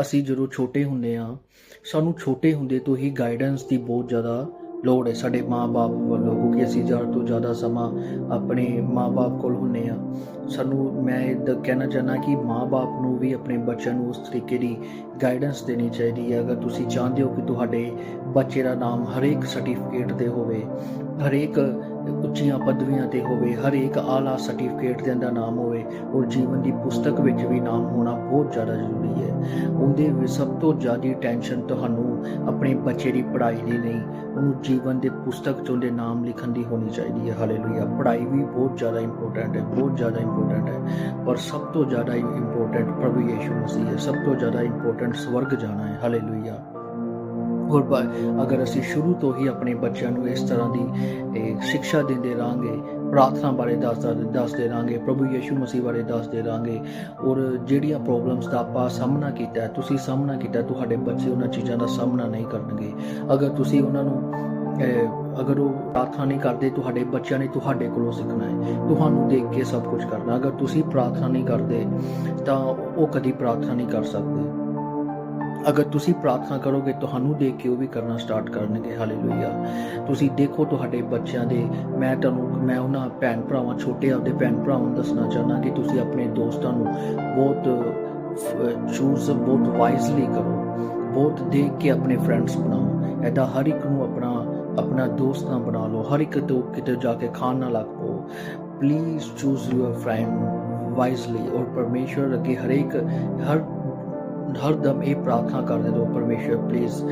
ਅਸੀਂ ਜਦੋਂ ਛੋਟੇ ਹੁੰਦੇ ਆ ਸਾਨੂੰ ਛੋਟੇ ਹੁੰਦੇ ਤੋਂ ਹੀ ਗਾਈਡੈਂਸ ਦੀ ਬਹੁਤ ਜ਼ਿਆਦਾ ਲੋੜ ਹੈ ਸਾਡੇ ਮਾਪੇ ਵੱਲੋਂ, ਕਿਉਂਕਿ ਅਸੀਂ ਜ਼ਿਆਦਾ ਤੋਂ ਜ਼ਿਆਦਾ ਸਮਾਂ ਆਪਣੇ ਮਾਪੇ ਕੋਲ ਹੁੰਨੇ ਆ ਸਾਨੂੰ, ਮੈਂ ਇਹ ਕਹਿਣਾ ਚਾਹਨਾ ਕਿ ਮਾਪੇ ਨੂੰ ਵੀ ਆਪਣੇ ਬੱਚਿਆਂ ਨੂੰ ਉਸ ਤਰੀਕੇ ਦੀ ਗਾਈਡੈਂਸ ਦੇਣੀ ਚਾਹੀਦੀ ਹੈ। ਅਗਰ ਤੁਸੀਂ ਚਾਹੁੰਦੇ ਹੋ ਕਿ ਤੁਹਾਡੇ ਬੱਚੇ ਦਾ ਨਾਮ ਹਰੇਕ ਸਰਟੀਫਿਕੇਟ ਤੇ ਹੋਵੇ, ਹਰੇਕ ਉੱਚੀਆਂ ਪਦਵੀਆਂ ਤੇ ਹੋਵੇ, ਹਰੇਕ ਆਲਾ ਸਰਟੀਫਿਕੇਟ ਦੇ ਅੰਦਰ ਨਾਮ ਹੋਵੇ ਔਰ ਜੀਵਨ ਦੀ ਪੁਸਤਕ ਵਿੱਚ ਵੀ ਨਾਮ ਹੋਣਾ ਬਹੁਤ ਜ਼ਿਆਦਾ ਜ਼ਰੂਰੀ ਹੈ। ਉਹਦੇ ਵਿੱਚ ਸਭ ਤੋਂ ਜ਼ਿਆਦਾ ਟੈਨਸ਼ਨ ਤੁਹਾਨੂੰ ਆਪਣੇ ਬੱਚੇ ਦੀ ਪੜ੍ਹਾਈ ਦੀ ਨਹੀਂ, ਉਹਨੂੰ ਜੀਵਨ ਦੇ ਪੁਸਤਕ 'ਚ ਉਹਦੇ ਨਾਮ ਲਿਖਣ ਦੀ ਹੋਣੀ ਚਾਹੀਦੀ ਹੈ। ਹਾਲੇਲੂਇਆ ਪੜ੍ਹਾਈ ਵੀ ਬਹੁਤ ਜ਼ਿਆਦਾ ਇੰਪੋਰਟੈਂਟ ਹੈ, ਬਹੁਤ ਜ਼ਿਆਦਾ ਇੰਪੋਰਟੈਂਟ ਹੈ। ਪਰ ਸਭ ਤੋਂ ਜ਼ਿਆਦਾ ਇੰਪੋਰਟੈਂਟ ਪ੍ਰਭੂ ਯੀਸ਼ੂ ਮਸੀਹ ਹੈ, ਸਭ ਤੋਂ ਜ਼ਿਆਦਾ ਇੰਪੋਰਟੈਂਟ ਸਵਰਗ ਜਾਣਾ ਹੈ। ਹਾਲੇਲੂਇਆ ਔਰ ਬ- ਅਗਰ ਅਸੀਂ ਸ਼ੁਰੂ ਤੋਂ ਹੀ ਆਪਣੇ ਬੱਚਿਆਂ ਨੂੰ ਇਸ ਤਰ੍ਹਾਂ ਦੀ ਇਹ, ਸਿੱਖਿਆ ਦਿੰਦੇ ਰਾਂਗੇ ਪ੍ਰਾਰਥਨਾ ਬਾਰੇ ਦੱਸਦਾ ਦੱਸਦੇ ਰਾਂਗੇ ਪ੍ਰਭੂ ਯੀਸ਼ੂ ਮਸੀਹ ਬਾਰੇ ਦੱਸਦੇ ਰਾਂਗੇ ਔਰ ਜਿਹੜੀਆਂ ਪ੍ਰੋਬਲਮਸ ਦਾ ਆਪਾਂ ਸਾਹਮਣਾ ਕੀਤਾ ਤੁਸੀਂ ਸਾਹਮਣਾ ਕੀਤਾ ਤੁਹਾਡੇ ਬੱਚੇ ਉਹਨਾਂ ਚੀਜ਼ਾਂ ਦਾ ਸਾਹਮਣਾ ਨਹੀਂ ਕਰਨਗੇ। ਅਗਰ ਤੁਸੀਂ ਉਹਨਾਂ ਨੂੰ ਅਗਰ ਉਹ ਪ੍ਰਾਰਥਨਾ ਨਹੀਂ ਕਰਦੇ ਤੁਹਾਡੇ ਬੱਚਿਆਂ ਨੇ ਤੁਹਾਡੇ ਕੋਲੋਂ ਸਿੱਖਣਾ ਹੈ ਤੁਹਾਨੂੰ ਦੇਖ ਕੇ ਸਭ ਕੁਝ ਕਰਨਾ। ਅਗਰ ਤੁਸੀਂ ਪ੍ਰਾਰਥਨਾ ਨਹੀਂ ਕਰਦੇ ਤਾਂ ਉਹ ਕਦੀ ਪ੍ਰਾਰਥਨਾ ਨਹੀਂ ਕਰ ਸਕਦੇ। ਅਗਰ ਤੁਸੀਂ ਪ੍ਰਾਰਥਨਾ ਕਰੋਗੇ, ਤੁਹਾਨੂੰ ਦੇਖ ਕੇ ਉਹ ਵੀ ਕਰਨਾ ਸਟਾਰਟ ਕਰਨਗੇ। ਹਾਲੇਲੂਇਆ ਤੁਸੀਂ ਦੇਖੋ ਤੁਹਾਡੇ ਬੱਚਿਆਂ ਦੇ, ਮੈਂ ਤੁਹਾਨੂੰ, ਮੈਂ ਉਹਨਾਂ ਭੈਣ ਭਰਾਵਾਂ, ਛੋਟੇ ਆਪਦੇ ਭੈਣ ਭਰਾਵਾਂ ਨੂੰ ਦੱਸਣਾ ਚਾਹੁੰਦਾ ਕਿ ਤੁਸੀਂ ਆਪਣੇ ਦੋਸਤਾਂ ਨੂੰ ਬਹੁਤ ਚੂਜ਼ ਬਹੁਤ ਵਾਈਜ਼ਲੀ ਕਰੋ। ਬਹੁਤ ਦੇਖ ਕੇ ਆਪਣੇ ਫਰੈਂਡਸ ਬਣਾਓ। ਐਦਾ ਹਰ ਇੱਕ ਨੂੰ ਆਪਣਾ ਆਪਣਾ ਦੋਸਤ ਨਾ ਬਣਾ ਲਓ। ਹਰ ਇੱਕ ਤੋਂ ਕਿਤੇ ਜਾ ਕੇ ਖਾਣ ਨਾ ਲੱਗ ਪਓ। Please choose your friend wisely ਔਰ ਪਰਮੇਸ਼ਵਰ ਅੱਗੇ ਹਰੇਕ, ਹਰ ਹਰ ਦਮ ਇਹ ਪ੍ਰਾਰਥਨਾ ਕਰਦੇ ਰਹੋ ਪਰਮੇਸ਼ਵਰ please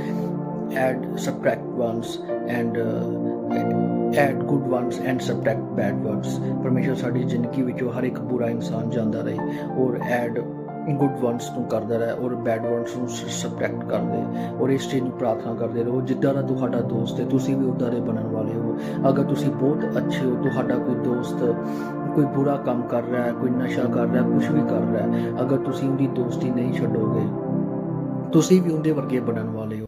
add subtract ones and add good ones and subtract bad words ਪਰਮੇਸ਼ਵਰ ਸਾਡੀ ਜ਼ਿੰਦਗੀ ਵਿੱਚੋਂ ਹਰ ਇੱਕ ਬੁਰਾ ਇਨਸਾਨ ਜਾਂਦਾ ਰਹੇ ਔਰ ਐਡ ਗੁੱਡ ਵਨਸ ਨੂੰ ਕਰਦਾ ਰਹੇ ਔਰ ਬੈਡ ਵਨਸ ਨੂੰ ਸਬਟ੍ਰੈਕਟ ਕਰਦੇ ਔਰ ਇਸ ਚੀਜ਼ ਨੂੰ ਪ੍ਰਾਰਥਨਾ ਕਰਦੇ ਰਹੋ। ਜਿੱਦਾਂ ਦਾ ਤੁਹਾਡਾ ਦੋਸਤ ਹੈ, ਤੁਸੀਂ ਵੀ ਉਦਾਂ ਦੇ ਬਣਨ ਵਾਲੇ ਹੋ। ਅਗਰ ਤੁਸੀਂ ਬਹੁਤ ਅੱਛੇ ਹੋ, ਤੁਹਾਡਾ ਕੋਈ ਦੋਸਤ ਕੋਈ ਬੁਰਾ ਕੰਮ ਕਰ ਰਿਹਾ ਹੈ, ਕੋਈ ਨਸ਼ਾ ਕਰ ਰਿਹਾ ਕੁਝ ਵੀ ਕਰ ਰਿਹਾ ਅਗਰ ਤੁਸੀਂ ਉਹਦੀ ਦੋਸਤੀ ਨਹੀਂ ਛੱਡੋਗੇ, ਤੁਸੀਂ ਵੀ ਉਹਦੇ ਵਰਗੇ ਬਣਨ ਵਾਲੇ ਹੋ।